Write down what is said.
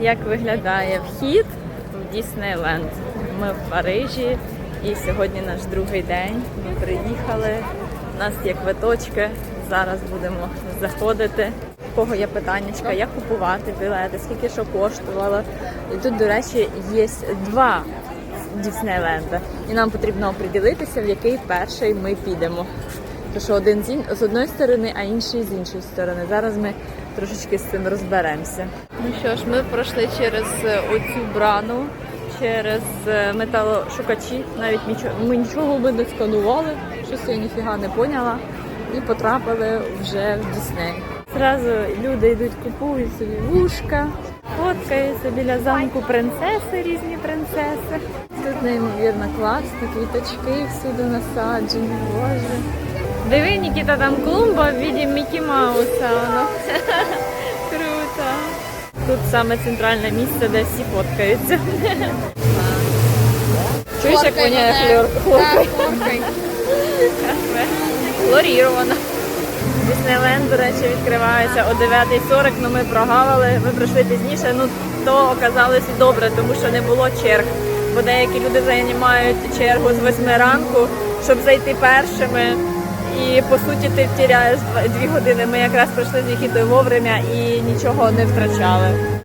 як виглядає вхід в Діснейленд. Ми в Парижі і сьогодні наш другий день. Ми приїхали. У нас є квиточки. Зараз будемо заходити. Кого є питаннячка, як купувати білети, скільки що коштувало. І тут, до речі, є два Діснейленда. І нам потрібно оприділитися, в який перший ми підемо. Тому що один з, одної сторони, а інший з іншої сторони. Зараз ми трошечки з цим розберемося. Ну що ж, ми пройшли через е, оцю брану, через е, металошукачі. Навіть нічого, ми нічого би не сканували, щось я ніфіга не поняла. І потрапили вже в Дісней. Зразу люди йдуть, купують собі вушка, фоткаються біля замку принцеси, різні принцеси. Тут неймовірно класно, квіточки всюди насаджені, боже. Диви, Нікіта, там клумба в віді Мікі Мауса. Воно. Круто. Тут саме центральне місце, де всі фоткаються. Чуєш, як воняє хлор? хлоркою? Хлорірована. Діснейленд, до речі, відкривається о 9.40, але ми прогавили. Ми прийшли пізніше. Ну то оказалось і добре, тому що не було черг. Бо деякі люди займають чергу з 8 ранку, щоб зайти першими. І по суті ти втіряєш 2 години. Ми якраз прийшли з Нікітою вовремя і нічого не втрачали.